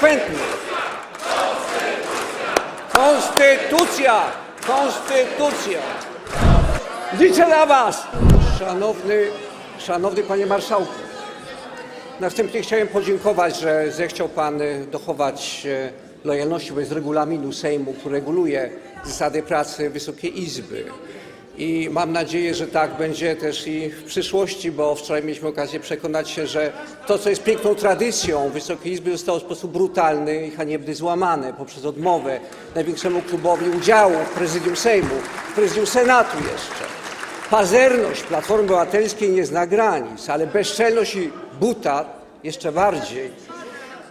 konsekwentny. Konstytucja! Konstytucja! Liczę na was! Szanowny, szanowny panie marszałku, na wstępie chciałem podziękować, że zechciał pan e, dochować e, lojalności wobec regulaminu Sejmu, który reguluje zasady pracy Wysokiej Izby. I mam nadzieję, że tak będzie też i w przyszłości, bo wczoraj mieliśmy okazję przekonać się, że to, co jest piękną tradycją Wysokiej Izby, zostało w sposób brutalny i haniebny złamane poprzez odmowę największemu klubowi udziału w prezydium Sejmu, w prezydium Senatu jeszcze. Pazerność Platformy Obywatelskiej nie zna granic, ale bezczelność i buta jeszcze bardziej.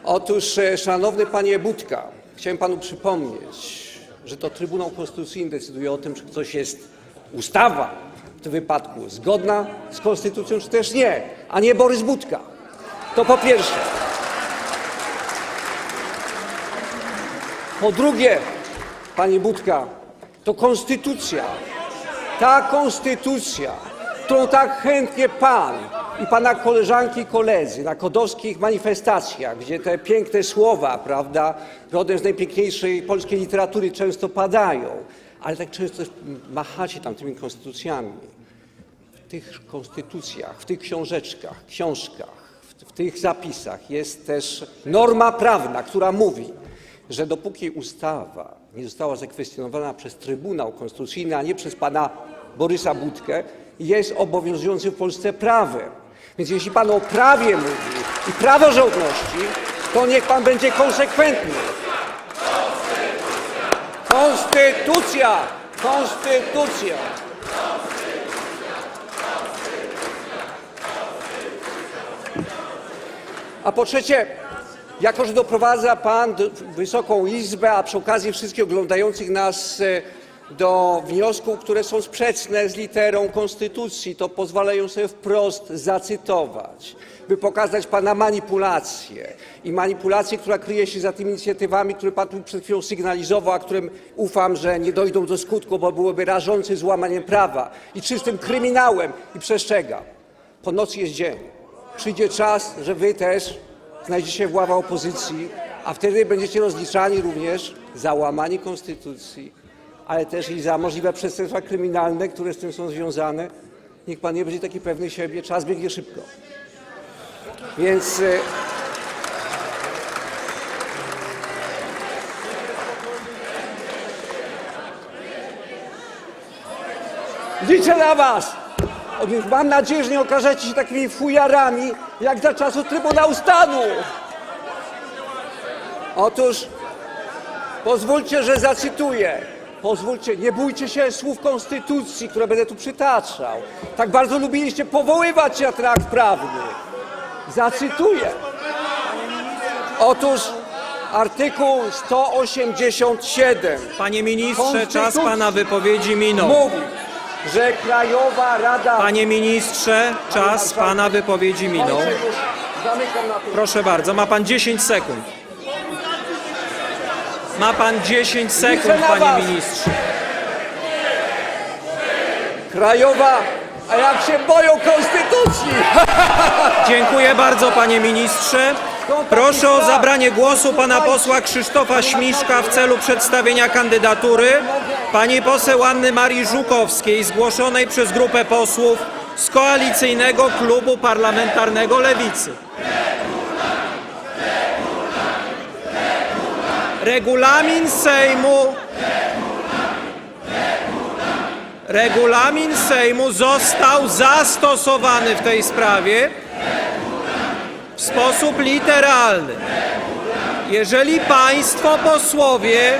Otóż, e, szanowny panie Budka, chciałem panu przypomnieć, że to Trybunał Konstytucyjny decyduje o tym, czy coś jest ustawa w tym wypadku zgodna z konstytucją, czy też nie, a nie Borys Budka. To po pierwsze. Po drugie, panie Budka, to konstytucja ta konstytucja, którą tak chętnie pan i pana koleżanki i koledzy na kodowskich manifestacjach, gdzie te piękne słowa, prawda, rodem z najpiękniejszej polskiej literatury często padają, ale tak często machacie tam tymi konstytucjami. W tych konstytucjach, w tych książeczkach, książkach, w, w tych zapisach jest też norma prawna, która mówi, że dopóki ustawa nie została zakwestionowana przez Trybunał Konstytucyjny, a nie przez pana Borysa Budkę, jest obowiązującym w Polsce prawem. Więc jeśli pan o prawie mówi i praworządności, to niech pan będzie konsekwentny. Konstytucja! Konstytucja! A po trzecie, jako że doprowadza Pan Wysoką Izbę, a przy okazji wszystkich oglądających nas e, do wniosków, które są sprzeczne z literą Konstytucji, to pozwalają sobie wprost zacytować, by pokazać Pana manipulację i manipulację, która kryje się za tymi inicjatywami, które Pan tu przed chwilą sygnalizował, a którym ufam, że nie dojdą do skutku, bo byłoby rażącym złamaniem prawa i czystym kryminałem i przestrzegam. Po nocy jest dzień. Przyjdzie czas, że Wy też znajdziecie się w ławach opozycji, a wtedy będziecie rozliczani również za łamanie konstytucji, ale też i za możliwe przestępstwa kryminalne, które z tym są związane. Niech pan nie będzie taki pewny siebie, czas biegnie szybko. Więc e, liczę na was! Mam nadzieję, że nie okażecie się takimi fujarami, jak za czasów Trybunału Stanu. Otóż pozwólcie, że zacytuję. Pozwólcie, nie bójcie się słów Konstytucji, które będę tu przytaczał. Tak bardzo lubiliście powoływać się na ten akt prawny. Zacytuję. Otóż artykuł 187 Panie ministrze, czas Konstytucji. pana wypowiedzi minął. mówi, że Krajowa Rada... Panie ministrze, czas pana wypowiedzi minął. Kończę już. Zamykam na tym. Proszę bardzo, ma pan 10 sekund. Ma pan 10 sekund, Liczę na panie was. ministrze. Krajowa, a jak się boją konstytucji! Dziękuję bardzo, panie ministrze. Proszę o zabranie głosu pana posła Krzysztofa Śmiszka w celu przedstawienia kandydatury pani poseł Anny Marii Żukowskiej, zgłoszonej przez grupę posłów z Koalicyjnego Klubu Parlamentarnego Lewicy. Regulamin Sejmu Regulamin Sejmu został zastosowany w tej sprawie w sposób literalny. Jeżeli Państwo posłowie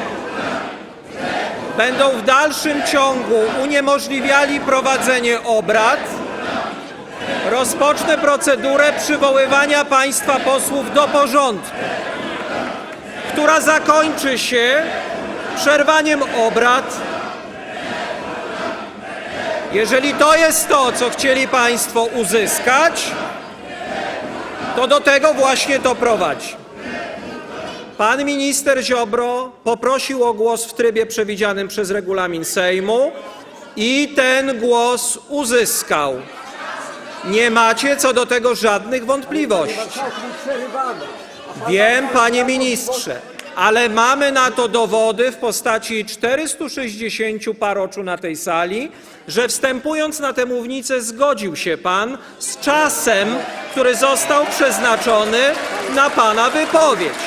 będą w dalszym ciągu uniemożliwiali prowadzenie obrad, rozpocznę procedurę przywoływania Państwa posłów do porządku, która zakończy się przerwaniem obrad. Jeżeli to jest to, co chcieli Państwo uzyskać, to do tego właśnie to prowadzi. Pan minister Ziobro poprosił o głos w trybie przewidzianym przez regulamin Sejmu i ten głos uzyskał. Nie macie co do tego żadnych wątpliwości. Wiem, panie ministrze, ale mamy na to dowody w postaci 460 paroczu na tej sali, że wstępując na tę mównicę zgodził się pan z czasem, który został przeznaczony na pana wypowiedź.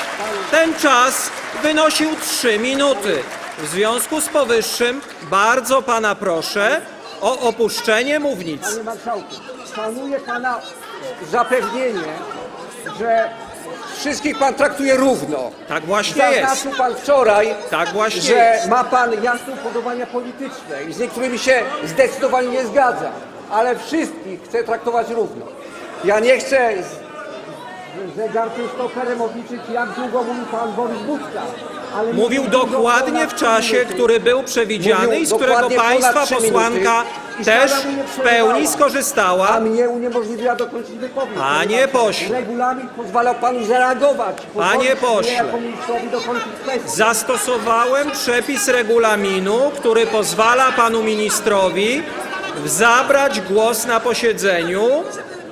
Ten czas wynosił 3 minuty. W związku z powyższym bardzo pana proszę o opuszczenie mównicy. Panie marszałku, szanuję pana zapewnienie, że wszystkich pan traktuje równo. Tak właśnie jest. Zaznaczył pan wczoraj, Tak właśnie że jest. ma pan jasne upodobania polityczne i z niektórymi się zdecydowanie nie zgadza, ale wszystkich chce traktować równo. Ja nie chcę z, z zegarkiem stoperem obliczyć, jak długo mówił pan Borys Budka. Ale Mówił dokładnie w czasie, który był przewidziany Mówił i z którego dokładnie ponad państwa trzy posłanka minuty i też mu nie w pełni przerwała. A skorzystała. mnie uniemożliwiła dokończyć wypowiedź. Panie ponieważ pośle. Regulamin pozwalał panu zareagować. Panie Pozwolić pośle. mnie jako ministrowi dokończyć kwestię. Zastosowałem przepis regulaminu, który pozwala panu ministrowi zabrać głos na posiedzeniu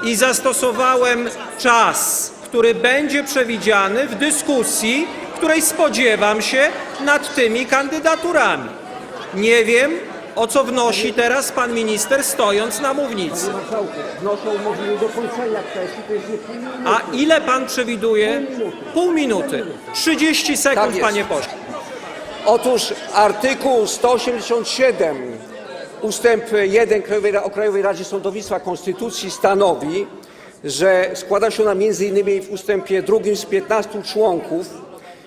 i zastosowałem czas, który będzie przewidziany w dyskusji, której spodziewam się nad tymi kandydaturami. Nie wiem, o co wnosi teraz pan minister stojąc na mównicy. A ile pan przewiduje? Pół minuty. 30 sekund, Tak panie pośle. Otóż artykuł 187 ustęp 1 Krajowej, o Krajowej Radzie Sądownictwa Konstytucji stanowi, że składa się ona m.in. w ustępie drugim z 15 członków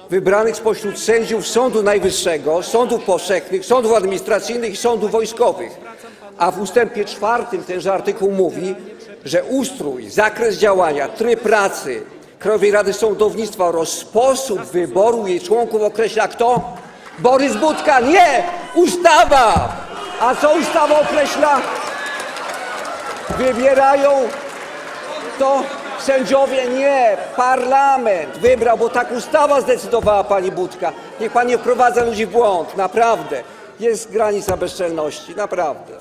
wybranych spośród sędziów Sądu Najwyższego, sądów powszechnych, sądów administracyjnych i sądów wojskowych. A w ustępie czwartym tenże artykuł mówi, że ustrój, zakres działania, tryb pracy Krajowej Rady Sądownictwa oraz sposób wyboru jej członków określa kto? Borys Budka. Nie! Ustawa! A co ustawa określa? Wybierają to sędziowie nie, parlament wybrał, bo tak ustawa zdecydowała pani Budka. Niech pani nie wprowadza ludzi w błąd, naprawdę. Jest granica bezczelności, naprawdę.